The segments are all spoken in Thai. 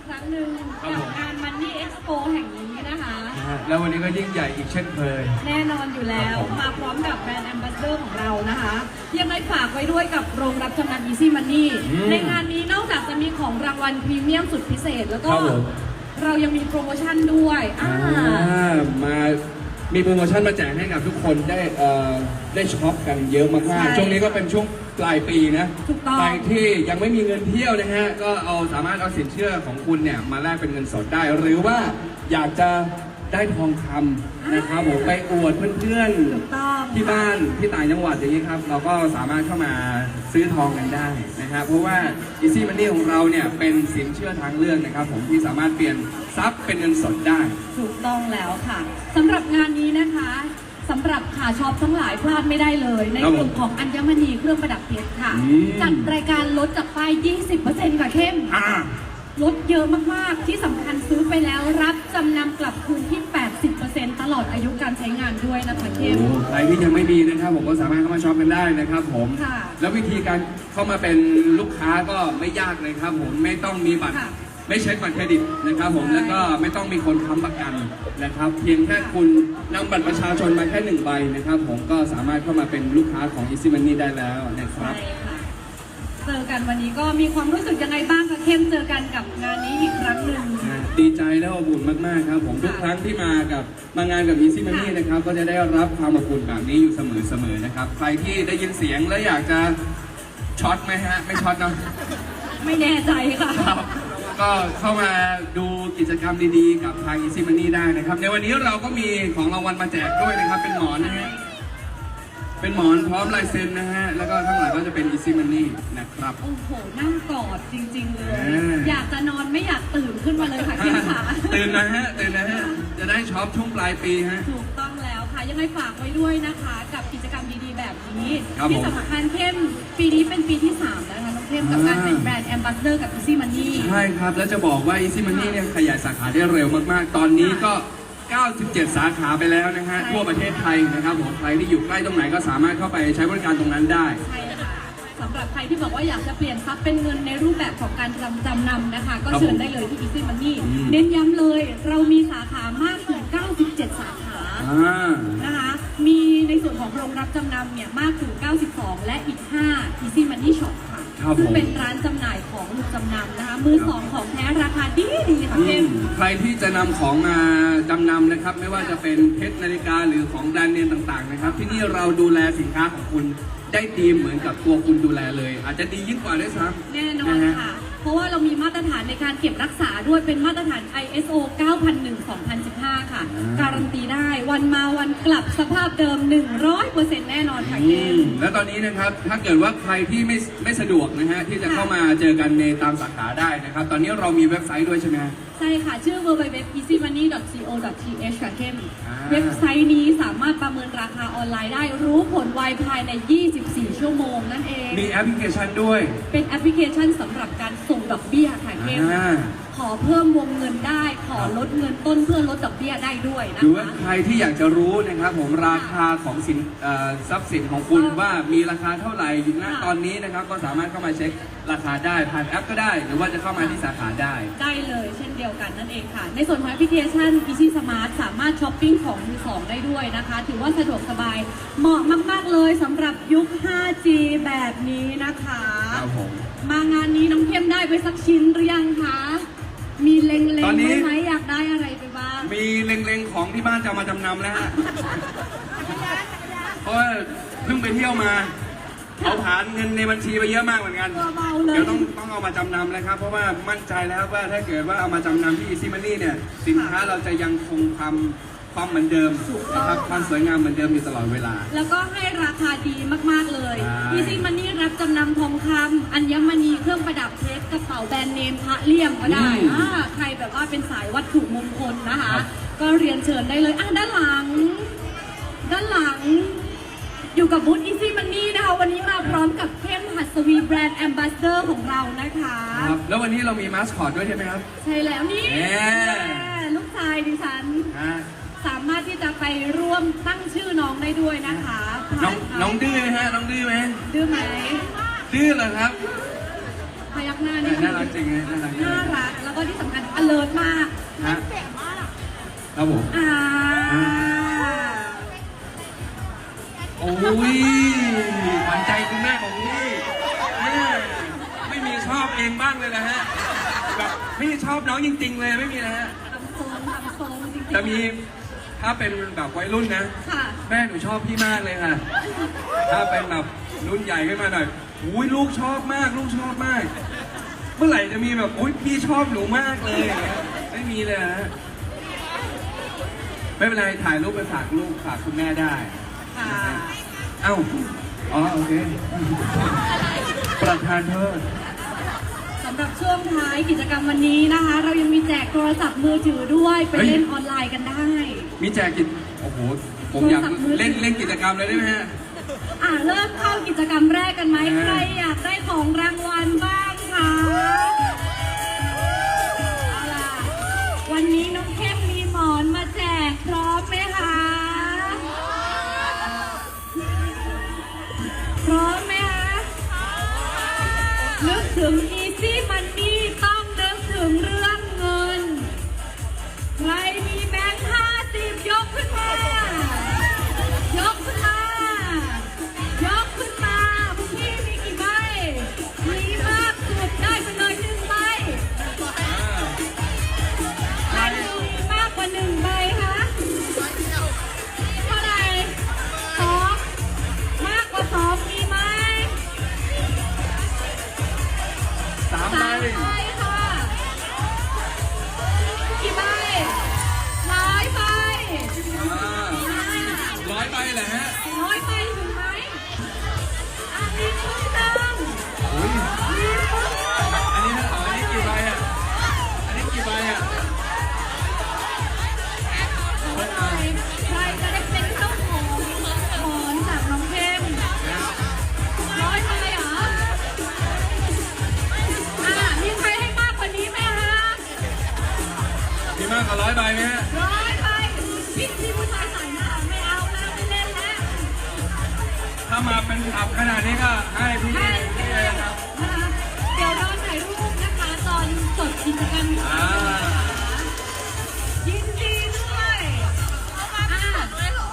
กันอีกครั้งหนึ่งครับกัผมงาน Money Expo แห่งนี้นะคะ นะฮะแล้ววันนี้ก็ยิ่งใหญ่อีกเช่นเคย แน่นอนอยู่แล้วครับผม มาพร้อมกับแบรนด์แอมบาสเดอร์ของเรานะคะ ยังไงฝากไว้ด้วยกับโรงรับจำนำ Easy Money อืมในงานนี้นอกจากจะมีของรางวัลพรีเมียมสุดพิเศษแล้วก็ ครับผม เรายังมีโปรโมชั่นด้วยอ่า อ่ามา มีโปรโมชั่นมาแจกให้กับทุกคนได้เอ่อได้ช็อปกันเยอะมากใช่ๆช่วงนี้ก็เป็นช่วงปลายปีนะถูกต้อง ใครที่ยังไม่มีเงินเที่ยวนะฮะ ก็เอาสามารถเอาสินเชื่อของคุณเนี่ยมาแลกเป็นเงินสดได้ หรือว่าอยากจะได้ทองคำนะครับผมไปอวดเพื่อนถูกต้องๆที่บ้านที่ต่างจังหวัดอย่างนี้ครับ เราก็สามารถเข้ามาซื้อทองกันได้นะครับเพราะว่า Easy Money ของเราเนี่ยเป็นสินเชื่อทางเลือกนะครับ ผมที่สามารถเปลี่ยน ทรัพย์เป็นเงินสดได้ ถูกต้องแล้วค่ะสำหรับงานนี้นะคะสำหรับขาช็อปทั้งหลายพลาดไม่ได้เลย ในครับกผมลุ่มของอัญมณีเครื่องประดับเพชรค่ะ อืม จัดรายการลดจากป้าย 20%ค่ะเข้ม อ่า ลดเยอะมาก ๆ ที่สำคัญซื้อไปแล้วรับจำนำกลับคืนที่ 80%ตลอดอายุการใช้งานด้วยนะคะเข้ม โอ้ใครที่ยังไม่มีนะครับผมก็สามารถเข้ามาช็อปกันได้นะครับผม ค่ะแล้ววิธีการเข้ามาเป็นลูกค้าก็ไม่ยากเลยครับผมไม่ต้องมีบัตรค่ะ ไม่ใช้บัตรเครดิตนะครับผมใช่แล้วก็ไม่ต้องมีคนค้ำประกันนะครับ เพียงแค่คุณนำบัตรประชาชนมาแค่หนึ่งใบนะครับ ผมก็สามารถเข้ามาเป็นลูกค้าของ Easy Money ได้แล้วนะครับ ใช่ค่ะ เจอกันวันนี้ก็มีความรู้สึกยังไงบ้างคะเข้มเจอกันกับงานนี้อีกครั้งหนึ่ง ดีใจและอบอุ่นมาก ๆ ครับ ผมทุกครั้งที่มากับมางานกับ Easy Money ค่ะ นะครับ ก็จะได้รับความอบอุ่นแบบนี้อยู่เสมอ ๆ นะครับ ใครที่ได้ยินเสียงและอยากจะช็อตไหมฮะ ไม่ช็อตเนาะไม่แน่ใจค่ะ ครับ ก็เข้ามาดูกิจกรรมดีๆ กับทาง Easy Money ได้นะครับ ในวันนี้เราก็มีของรางวัลมาแจกด้วยนะครับ เป็นหมอนนะฮะ เป็นหมอนพร้อมลายเซ็นนะฮะ แล้วก็ข้างหลังก็จะเป็น Easy Money นะครับ โอ้โห นั่งกอดจริง ๆ เลยอ่าอยากจะนอนไม่อยากตื่นขึ้นมาเลยค่ะเข้มขา ตื่นนะฮะ ตื่นนะฮะ จะได้ช็อปช่วงปลายปีฮะ ถูกต้องแล้วค่ะ ยังไงฝากไว้ด้วยนะคะ กับกิจกรรมดีๆแบบนี้ ครับที่ผมสำคัญเข้มปีนี้เป็นปีที่ 3 แล้วนะคะน้อง เข้มกับการเป็นแบรนด์แอมบาสเดอร์กับ Easy Money ใช่ครับ แล้วจะบอกว่า Easy Money เนี่ยขยายสาขาได้เร็วมากๆ ตอนนี้ก็ 97 สาขาไปแล้วนะฮะทั่วประเทศไทยนะครับผมใครที่อยู่ใกล้ตรงไหนก็สามารถเข้าไปใช้บริการตรงนั้นได้ ใช่ค่ะสำหรับใครที่บอกว่าอยากจะเปลี่ยนทรัพย์เป็นเงินในรูปแบบของการจำจำนำนะคะ ก็เชิญได้เลยที่ Easy Money อืม เน้นย้ำเลย เรามีสาขามากถึง 97 สาขา อ่า นะคะ มีในส่วนของโรงรับจำนำเนี่ยมากถึง 92 และอีก 5 Easy Money Shop ค่ะครับซึ่งผม เป็นร้านจำหน่ายของลูกจำนำนะคะมือสองของแท้ราคาดีดีๆค่ะอืเข้มมใครที่จะนำของมาจำนำนะครับ ไม่ว่าจะเป็นเพชรนาฬิกาหรือของแบรนด์เนมต่างๆนะครับ ที่นี่เราดูแลสินค้าของคุณได้ดีเหมือนกับตัวคุณดูแลเลย อาจจะดียิ่งกว่าด้วยซ้ำแน่นอนค่ะ เพราะว่าเรามีมาตรฐานในการเก็บรักษาด้วยเป็นมาตรฐาน ISO 9001-2015 ค่ะ อ่า การันตีได้วันมาวันกลับสภาพเดิม 100%แน่นอนค่ะเกมแล้วตอนนี้นะครับถ้าเกิดว่าใครที่ไม่ไม่สะดวกนะฮะที่จะค่ะเข้ามาเจอกันในตามสาขาได้นะครับ ตอนนี้เรามีเว็บไซต์ด้วยใช่ไหมฮะ ใช่ค่ะ ชื่อ www.easymoney.co.th ค่ะเข้มอ่า เว็บไซต์นี้สามารถประเมินราคาออนไลน์ได้รู้ผลไวภายใน 24 ชั่วโมงนั่นเอง มีแอปพลิเคชันด้วยเป็นแอปพลิเคชันสำหรับการส่งดอกเบี้ยค่ะเข้ม อ่าข อเพิ่มวงเงินได้ ขอลดเงินต้นเพื่อลดดอกเบี้ยได้ด้วยหนะรือว่าคะ ใครที่อยากจะรู้นะครับผมราคาของสินเอ่อทรัพย์สินของคุณค่ะว่ามีราคาเท่าไหร่อยู่ณค่ะ ตอนนี้นะครับก็สามารถเข้ามาเช็คราคาได้ผ่านแอปก็ได้ หรือว่าจะเข้ามาที่สาขาได้ ได้เลยเช่นเดียวกันนั่นเองค่ะ ในส่วนของแอปพลิเคชัน Easy Smart สามารถช้อปปิ้งของมือสองได้ด้วยนะคะ ถือว่าสะดวกสบายเหมาะมาก ๆ เลยสำหรับยุค 5G แบบนี้นะคะ ครับผม มางานนี้น้องเข้มได้ไปสักชิ้นหรือยังคะ มีเล็งตอนๆนี้ ไว้ไหมอยากได้อะไรไปบ้าง มีเล็งๆของที่บ้านจะเอามาจำนำแล้วฮะเพราะว่าเพิ่งไปเที่ยวมาเอาผ่านเงินในบัญชีไปเยอะมากเหมือนกัน ตัวเบาเลย เดี๋ยวต้องต้องเอามาจำนำเลยครับ เพราะว่ามั่นใจแล้วว่าถ้าเกิดว่าเอามาจำนำที่ Easy Money เนี่ย สินค้าเราจะยังคงความความเหมือนเดิมนะครับความสวยงามเหมือนเดิมอยู่ตลอดเวลา แล้วก็ให้ราคาดีมากๆเลยใช่ Easy Money รับจำนำทองคำอัญมณีเครื่องประดับเพชรกระเป๋าแบรนด์เนมพระเลี่ยมก็ได้อืมอ่าใครแบบว่าเป็นสายวัตถุมงคลนะคะ ครับ ก็เรียนเชิญได้เลยอะด้านหลัง ด้านหลัง อยู่กับบูธ Easy Money นะคะ วันนี้มาพร้อมกับเข้มหัสวีแบรนด์แอมบาสเดอร์ของเรานะคะ ครับแล้ววันนี้เรามีมาสคอตด้วยใช่ไหมครับ ใช่แล้วนี่แหม ลูกชายดิฉัน ฮะสามารถที่จะไปร่วมตั้งชื่อน้องได้ด้วยนะคะ น้องผ่าน้องดื้อไหมฮะ น้องดื้อไหมดื้อไหมดื้อเหรอครับพยักหน้านี่น่ารักจริงนะน่ารักจริงน่ารักแล้วก็ที่สำคัญ alert มากฮะครับผมอ่าโอ้ยขวัญใจคุณแม่ของนี่แม่ไม่มีชอบเองบ้างเลยนะฮะแบบไม่ชอบน้องจริง ๆ เลยไม่มีนะฮะทำโซนทำโซนจริงๆจะมีถ้าเป็นแบบวัยรุ่นนะค่ะ แม่หนูชอบพี่มากเลยค่ะ ถ้าเป็นแบบรุ่นใหญ่ขึ้นมาหน่อย อุ้ยลูกชอบมาก ลูกชอบมาก เมื่อไหร่จะมีแบบอุ้ยพี่ชอบหนูมากเลยอย่างเงี้ยไม่มีเลยฮะไม่เป็นไรถ่ายรูปไปฝากลูกฝากคุณแม่ได้ ค่ะเอ้า อ๋อโอเค ประธานโทษสำหรับช่วงท้ายกิจกรรมวันนี้นะคะ เรายังมีแจกโทรศัพท์มือถือด้วย ไปเฮ้ยเล่นออนไลน์กันได้ มีแจกกิจโอ้โห ผมอยากโทรศัพท์มือถือเล่นเล่นกิจกรรมเลยได้ไหมฮะ อะเริ่มเข้ากิจกรรมแรกกันไหมอ่าใครอยากได้ข ส อยใบไหมฮะร้อยใบพี่พี่ผู้ชายใส่หน้าไม่เอาแล้วไม่เล่นแล้วถ้ามาเป็นอับขนาดนี้ก็ให้พี่ให้พี่เลยครับนะคะเดี๋ยวเราถ่ายรูปนะคะตอนจดกิจกรรมอ่ายินดีด้วยอะ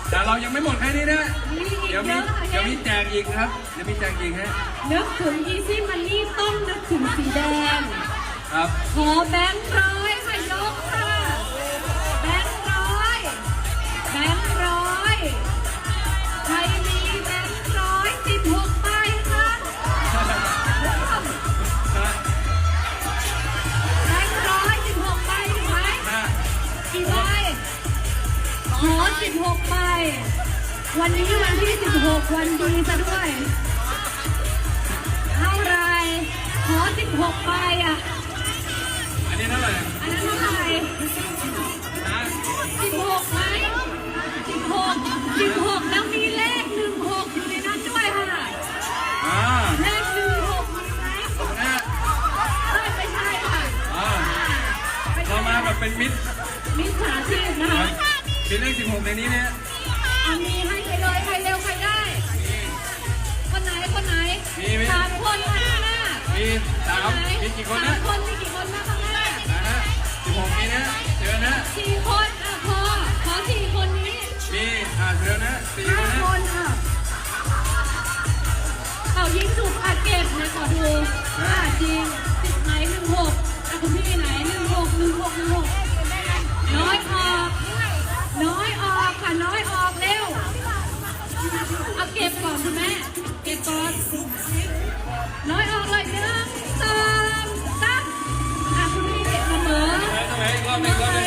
แต่เรายังไม่หมดแค่นี้นะ มีอีกเดี๋ยวเยมีอะค่ะเดี๋ยวมีแจกอีกครับเดี๋ยวมีแจกอีกฮะนึกถึง Easy Money ต้องนึกถึงสีแดง ครับ ขอแบงค์ร้อ 16ไปวันนี้วันที่ 16 วันดีซะด้วยเท่าไรขอ 16 ใบอะ มีเลข16 ในนี้เนี่ยเอามีให้ไปเลยใครเร็วใครได้ คนไหนคนไหนมีไหมสามคนค่ะข้างหน้ามีสามมีกี่คนนะสามคนมีกี่คนนะข้างหน้านะฮะ16 มีนะเชิญนะสี่คนอะพอขอสี่คนนี้มีอ่าเชิญนะสี่คห้านนะคนอะเอายิงจุกอะเก็บนะขอดูอะจริงสิบไหนหนึ่งหกอะคุณพี่ไหนหนึ่งหกหนึ่งหกหนึ่งหก ก่อนน้อยออกเลยหนึ่งสองสามอะคุณพี่เก็บเสมอไปทำไมอีกรอบหนึงอีกรอบหนึ่ง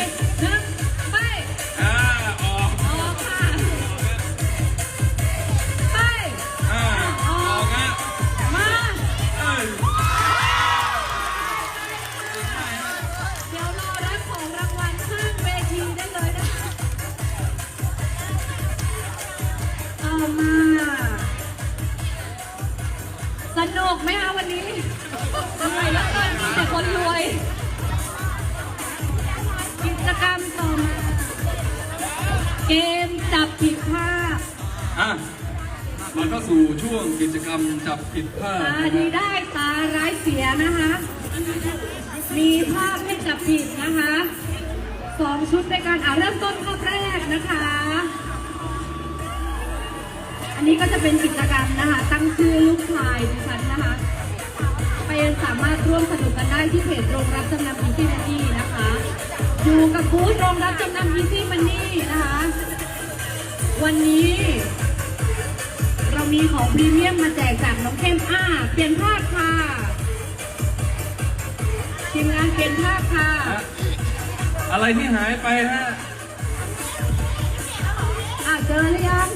คนรวย กิจกรรมต่อมา เกมจับผิดภาพอะมาเข้าสู่ช่วงกิจกรรมจับผิดพลาดตานะดีฮะได้ตาร้ายเสียนะคะ มีภาพให้จับผิดนะคะสองชุดในการอ่าเริ่มต้นภาพแรกนะคะ อันนี้ก็จะเป็นกิจกรรมนะคะ ตั้งชื่อลูกชายดิฉันนะคะ ไปสามารถร่วมสนุกกันได้ที่เพจโรงรับจำนำ Easy Money นะคะ อยู่กับบูธโรงรับจำนำ Easy Money นะคะ วันนี้ เรามีของพรีเมียมมาแจกจากน้องเข้มอ่าเปลี่ยนภาพค่ะทีมงานเปลี่ยนภาพค่ะฮะอะไรที่หายไปฮะอ่าเจอหรือยัง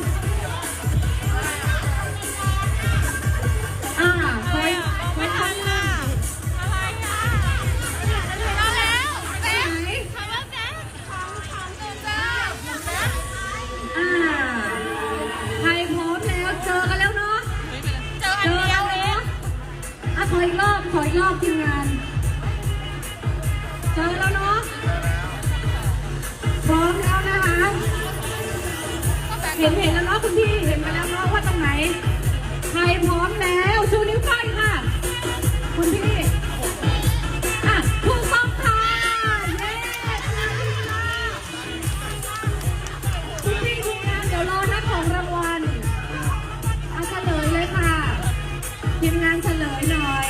เห็นเห็นแล้วเนาะคุณพี่เห็นมาแล้วเนาะว่าตรงไหน ใครพร้อมแล้วชูนิ้วก้อยค่ะ คุณพี่อะถูกต้องค่ะเย้คุณพี่ทีมงานเดี๋ยวรอนับของรางวัลอะเฉลยเลยค่ะทีมงานเฉลยหน่อย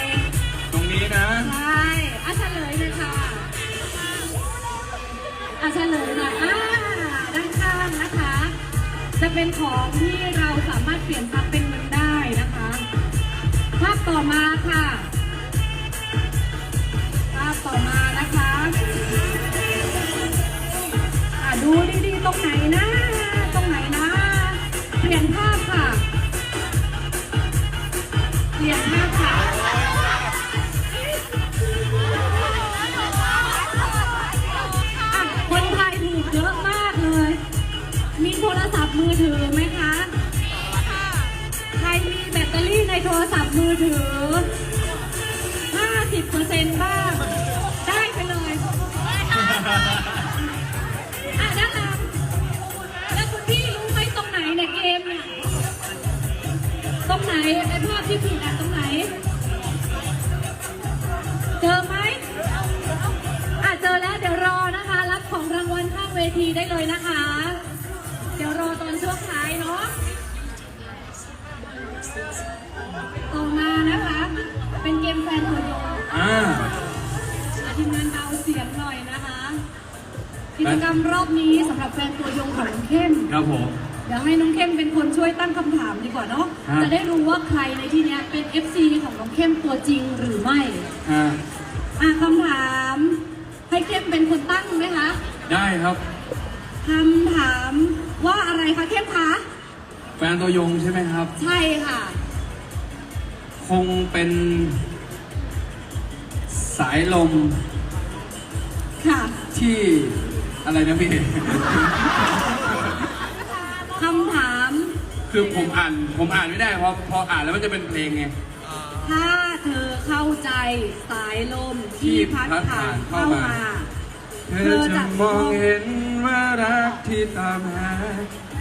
ตรงนี้นะ ใช่อะเฉลยเลยค่ะอะเฉลยหน่อย เป็นของที่เราสามารถเปลี่ยนทรัพย์เป็นเงินได้นะคะ ภาพต่อมาค่ะ ภาพต่อมานะคะะดูดีๆตรงไหนนะ ตรงไหนนะ เปลี่ยนภาพค่ะ เปลี่ยนภาพค่ะ มือถือไหมคะ ใครมีแบตเตอรี่ในโทรศัพท์มือถือ 50%บ้าง ได้ไปเลยอะด้านหลังแล้วคุณพี่รู้ไหมตรงไหนเนี่ยเกมเนี่ย ตรงไหนไอ้ภาพที่ผิดอะตรงไหน เจอไหมอะเจอแล้วเดี๋ยวรอนะคะ รับของรางวัลข้างเวทีได้เลยนะคะเดี๋ยวรอตอนช่วงท้ายเนาะต่อมานะคะ เป็นเกมแฟนตัวยงอ่าอะทีมงานเบาเสียงหน่อยนะคะ กิจกรรมรอบนี้สำหรับแฟนตัวยงของน้องเข้มครับผม เดี๋ยวให้น้องเข้มเป็นคนช่วยตั้งคำถามดีกว่าเนาะครับ จะได้รู้ว่าใครในที่เนี้ยเป็น FC ของน้องเข้มตัวจริงหรือไม่อ่าอะคำถาม ให้เข้มเป็นคนตั้งไหมคะ ได้ครับคำถาม ว่าอะไรคะเข้มคะ แฟนตัวยงใช่ไหมครับ ใช่ค่ะ คงเป็น สายลมค่ะที่อะไรนะพี่ คำถาม คือผมอ่านผมอ่านไม่ได้เพราะพออ่านแล้วมันจะเป็นเพลงไง ถ้าเธอเข้าใจสายลมที่พัดผ่านเข้ามา เธอจะมองเห็นว่ารักที่ตามหา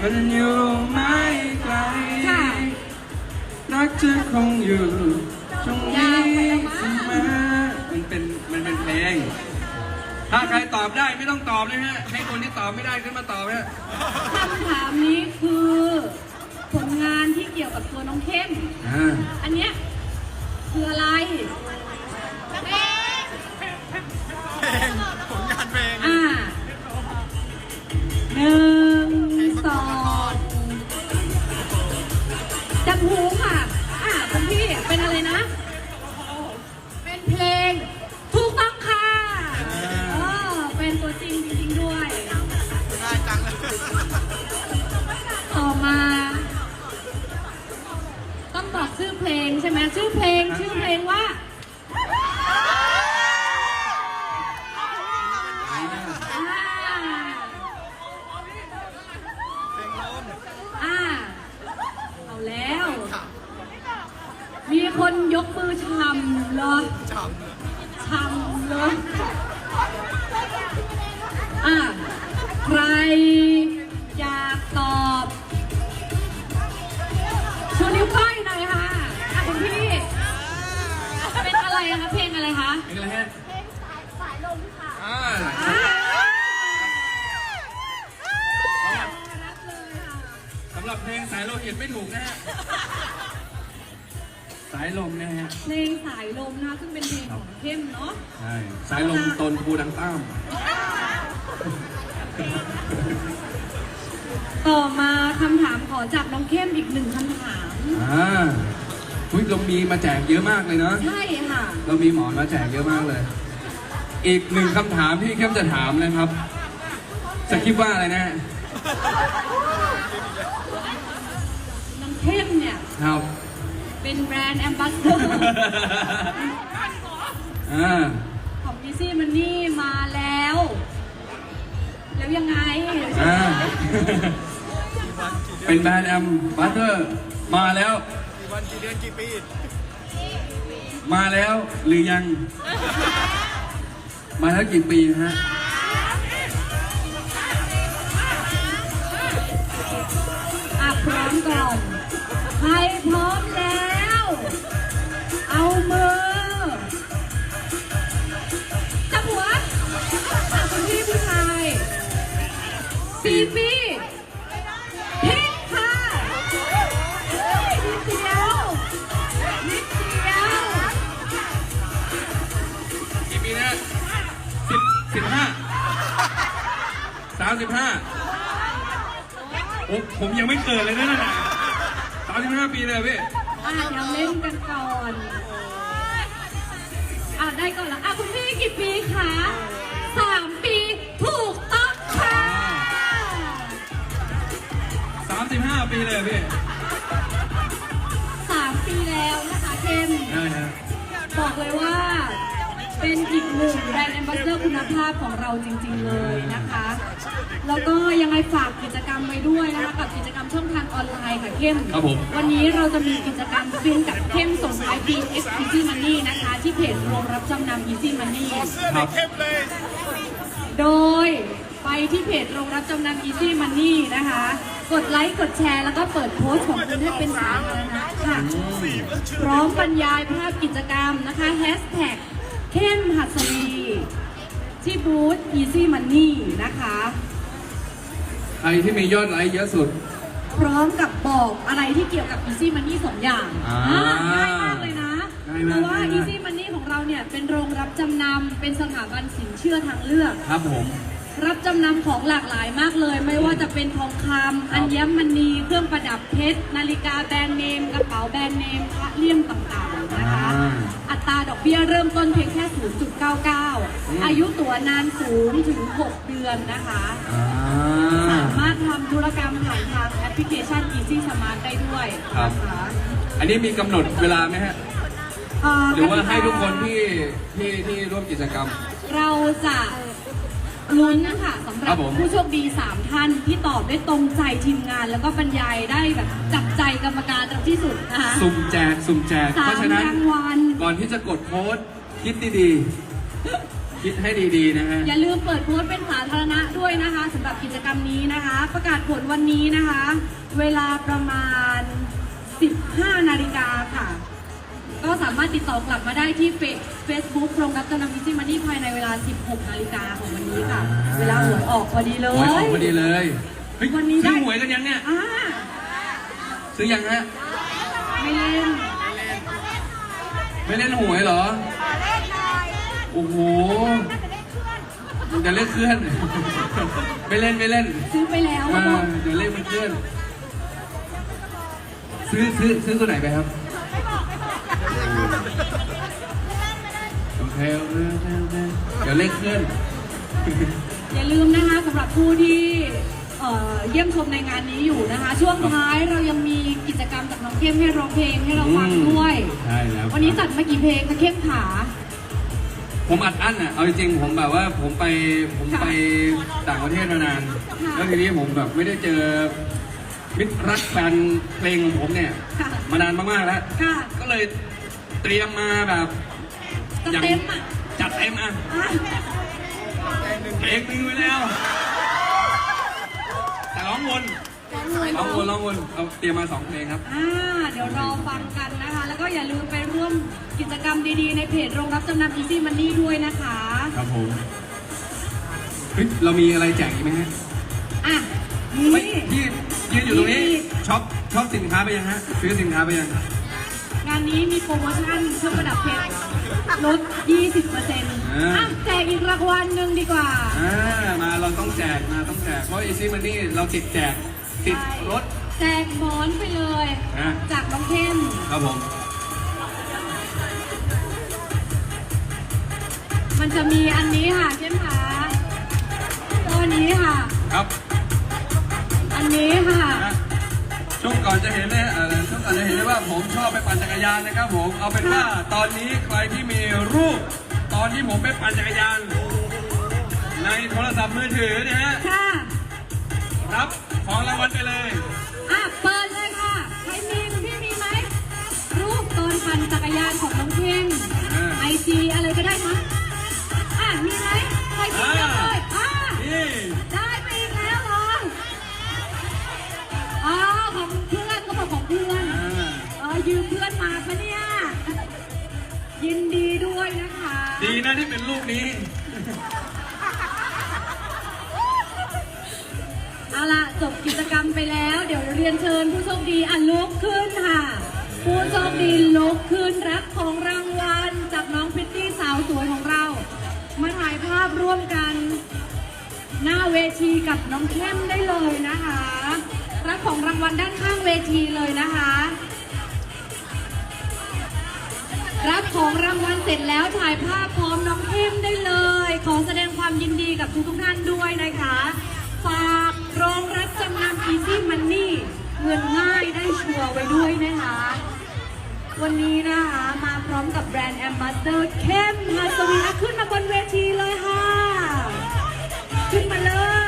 มันอยู่ไม่ไกลค่ะรักจะคงอยู่ตรงยานี้วไปแล้วมั้งเสมอมันเป็นมันเป็นเพลง ถ้าใครตอบได้ไม่ต้องตอบนะฮะ ให้คนที่ตอบไม่ได้ขึ้นมาตอบฮะคำถามนี้คือผลงานที่เกี่ยวกับตัวน้องเข้มอ่าอันเนี้ยคืออะไรผลง หนึ่งสองจับหูค่ะ อ่าคุณพี่เป็นอะไรนะ เป็นเพลงถูกต้องค่ะเออเป็นตัวจริงจริงๆด้วย ง่ายจังเลยต่อมา ต้องบอกชื่อเพลงใช่ไหมชื่อเพลงชื่อ ต่อมาคำถามขอจากน้องเข้มอีกหนึ่งคำถาม อ่าอุ้ยเรามีมาแจกเยอะมากเลยเนาะ ใช่ค่ะ เรามีหมอนมาแจกเยอะมากเลย อีกหนึ่งคำถามที่เข้มจะถามนะครับสคริปต์ว่าอะไรนะ น้องเข้มเนี่ย ครับ เป็นแบรนด์แอมบาสเดอร์อ่า ของดิซี่มันนี่มาแล้ว แล้วยังไงอ่า เป็นแบรนด์แอมบัตเตอร์มาแล้ว กี่วันกี่เดือนกี่ปีมาแล้วหรือยัง มาแล้วกี่ปีฮะอ่ ปี ปีเลยพี่สามปีแล้วนะคะเคนได้ฮะบอกเลยว่า เป็นอีกหนึ่งแบรนด์แอมบาสเดอร์คุณภาพของเราจริง ๆ เลยนะคะ แล้วก็ยังไงฝากกิจกรรมไว้ด้วยนะคะกับกิจกรรมช่องทางออนไลน์ค่ะเข้ม ครับผม วันนี้เราจะมีกิจกรรมฟินกับเข้มส่งท้ายปี X Easy Money นะคะ ที่เพจโรงรับจำนำ Easy Money เสื้อในเข้มเลยโดยไปที่เพจโรงรับจำนำ Easy Money นะคะ กดไลค์กดแชร์ แล้วก็เปิดโพสต์ของคุณให้เป็นสาธารณะค่ะ พร้อมบรรยายภาพกิจกรรมนะคะแฮชแท็กเข้มหัสวีที่บูธ Easy Money นะคะ ใครที่มียอดไลค์เยอะสุด พร้อมกับบอกอะไรที่เกี่ยวกับ Easy Money สองอย่างอ่าอ่าง่ายมากเลยนะ ง่ายเพมากราะว่า ง่ายมาก Easy Money ของเราเนี่ย เป็นโรงรับจำนำเป็นสถาบันสินเชื่อทางเลือก ครับผม รับจำนำของหลากหลายมากเลย ไม่ว่าจะเป็นทองคำอัญมณีเครื่องประดับเพชรนาฬิกาแบรนด์เนมกระเป๋าแบรนด์เนมพระเลี่ยมต่างๆนะคะอ่าอัตราดอกเบี้ยเริ่มต้นเพียงแค่ 0.99 อายุตัวนานสูงถึง 6 เดือนนะคะอ่าสามารถทำธุรกรรมผ่านทางแอปพลิเคชัน Easy Smart ได้ด้วยครับนะคะอันนี้มีกำหนดเวลาไหมฮะเอ่อหรือว่าให้ทุกคนที่ที่ที่ร่วมกิจกรรม เราจะ ลุ้นค่ะสำหครัรับบผม ผู้โชคดี 3 ท่านที่ตอบได้ตรงใจทีมงาน แล้วก็บรรยายได้แบบจับใจกรรมการที่สุดนะคะสุ่มแจกสุ่มแจก สาเพมราะฉะนั้น รางวัล ก่อนที่จะกดโค้ดคิดดีๆ คิดให้ดีๆนะฮะ อย่าลืมเปิดโพสต์เป็นสาธารณะด้วยนะคะสำหรับกิจกรรมนี้นะคะ ประกาศผลวันนี้นะคะ เวลาประมาณ 15 นาฬิกาค่ะ ก็สามารถติดต่อกลับมาได้ที่เฟซบุ๊กโรงรับจำนำวิจิมันนี่ภายในเวลา 16 นาฬิกาของวันนี้ค่ะ เวลาหวยออกพอดีเลหวยออกย พอดีเลยเฮ้ยวันนี้ได้ ซื้อหวยกันยังเนี่ย อ่าซื้อยังฮะ ไม่เล่น ไม่เล่นหวยเหรอ โอ้โห จะเล่นเคลื่อน ไม่เล่นไม่เล่นซื้อไปแล้วอ่าอะบอกเดี๋ยวเล่นมันเคลื่อน ซื้อซื้อซื้อตัวไหนไปครับ โอเคโอเคโอเคโอเคเดี๋ยวเล่นเคลื่อน อย่าลืมนะคะสำหรับผู้ที่เอ่อเยี่ยมชมในงานนี้อยู่นะคะ ช่วงท้ายเรายังมีกิจกรรมจากน้องเข้มให้ร้องเพลงให้เราฟังด้วย ใช่แล้ววันนี้จัดมากี่เพลงคะเข้มขา ผมอัดอั้นอะ เอาจริงๆผมแบบว่าผมไปผมค่ะไปต่างประเทศมานานค่ะแล้วทีนี้ผมแบบไม่ได้เจอมิตรรักแฟนเพลงของผมเนี่ย ค่ะมานานมากๆแล้ว ค่ะ ก็เลย เตรียมมาแบบจะเต็มอะจัดเต็มอะอะเพลงหนึงไปแล้ว แต่ร้องวนร้องวเลยร้องเนาะวนร้องวนเราเตรียมมาสองเพลงครับ อ่าเดี๋ยวรอฟังกันนะคะ แล้วก็อย่าลืมไปร่วมกิจกรรมดีๆ ในเพจโรงรับจำนำ Easy Money ด้วยนะคะ ครับผมเฮ้ยเรามีอะไรแจกอีกไหมฮะอะไม่นี่ที่ยืนอยู่ตรงนี้มีช็อปช็อปสินค้าไปยังฮะ ซื้อสินค้าไปยังงานนี้มีโปรโมชั่นเครื่องประดับเพชรลด 20%อะแจกอีกรางวัลหนึ่งดีกว่า อ่ามาเราต้องแจกมาต้องแจกเพราะ Easy Money เราติดแจกติดรถ แจกหมอนไปเลย อะ จากน้องเข้มครับผม มันจะมีอันนี้ค่ะเข้มขาตัวนี้ค่ะ ครับอันนี้ค่ะ นะ ช่วงก่อนจะเห็นเลยเอ่อช่วงก่อนจะเห็นเลยว่าผมชอบไปปั่นจักรยานนะครับผม เอาเป็นว่าตอนนี้ใครที่มีรูป ตอนที่ผมไปปั่นจักรยาน ในโทรศัพท์มือถือเนี่ยฮะค่ะ รับของรางวัลไปเลย อะ เปิดเลยค่ะ ใครมีคุณพี่มีไหม รูปตอนปั่นจักรยานของน้องเข้มอ่าไอจีอะไรก็ได้มั้ยอะ มีไหมใครคิดเยอะเลยอ่ ยืมเพื่อนมาปะเนี่ย ยินดีด้วยนะคะ ดีนะที่เป็นรูปนี้ เอาล่ะ จบกิจกรรมไปแล้ว เดี๋ยวเรียนเชิญผู้โชคดีอะลุกขึ้นค่ะ ผู้โชคดีลุกขึ้นรับของรางวัลจากน้องพริตตี้สาวสวยของเรา มาถ่ายภาพร่วมกัน หน้าเวทีกับน้องเข้มได้เลยนะคะ รับของรางวัลด้านข้างเวทีเลยนะคะ รับของรางวัลเสร็จแล้วถ่ายภาพพร้อมน้องเข้มได้เลย ขอแสดงความยินดีกับทุกทุกท่านด้วยนะคะ ฝากโรงรับจำนำ Easy Money เงินง่ายได้ชัวร์ไว้ด้วยนะคะ วันนี้นะคะมาพร้อมกับแบรนด์แอมบาสเดอร์เข้มฮัสวีขึ้นมาบนเวทีเลยค่ะ ขึ้นมาเลย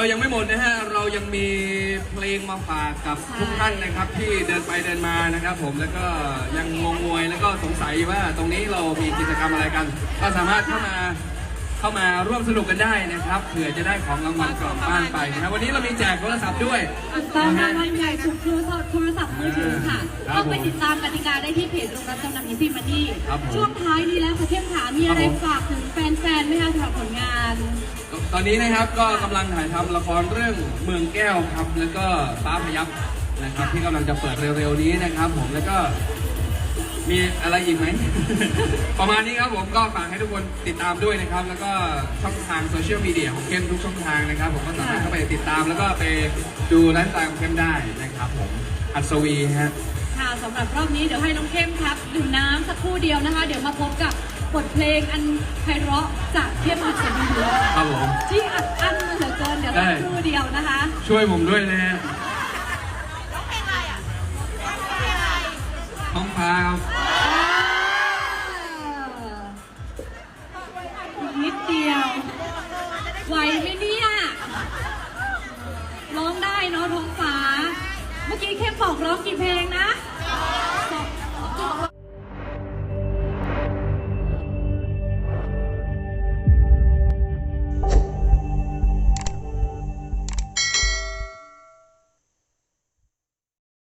เรายังไม่หมดนะฮะ เรายังมีเพลงมาฝากกับทุกท่านนะครับ ที่เดินไปเดินมานะครับ ผมแล้วก็ยังงงงวยแล้วก็สงสัยว่าตรงนี้เรามีกิจกรรมอะไรกัน ก็สามารถเข้ามาเข้ามาร่วมสนุกกันได้นะครับเผื่อจะได้ของรางวัลกลับบ้านไปนะครับวันนี้เรามีแจกโทรศัพท์ด้วยตอนรางวัลใหญ่สุดคือโทรศัพท์มือถือค่ะครับต้องไปติดตามกติกาได้ที่เพจโรงรับจำนำ Easy Money ครับผมช่วงท้ายนี้แล้วคุณเข้มถามมีอะไรครับผมฝากถึงแฟนๆไหมคะสำหรับผลงาน ตอนนี้นะครับก็กำลังถ่ายทำละครเรื่องเมืองแก้วครับ แล้วก็ฟ้าพยับนะครับ ที่กำลังจะเปิดเร็วๆนี้นะครับ ผมแล้วก็มีอะไรอีกไหม ประมาณนี้ครับผมก็ฝากให้ทุกคนติดตามด้วยนะครับ แล้วก็ช่องทางโซเชียลมีเดียของเข้มทุกช่องทางนะครับ ผมก็สามารถเข้าไปติดตามแล้วก็ไปดูไลฟ์สไตล์ของเข้มได้นะครับ ผมอัศวีฮะ ค่ะสำหรับรอบนี้เดี๋ยวให้น้องเข้มครับดื่มน้ำสักครู่เดียวนะคะ เดี๋ยวมาพบกับ บทเพลงอันไพเราะจากเทียบมาเสียงดีครับผม ที่อัดอั้นมาเหลือเกินเดี๋ยวสักคู่เดียวนะคะ ช่วยผมด้วยนะฮะท้องฟ้าครับนิดเดียว ไหวไหมเนี่ยร้องได้เนาะท้องฟ้า เมื่อกี้เข้มบอกร้องกี่เพลงนะ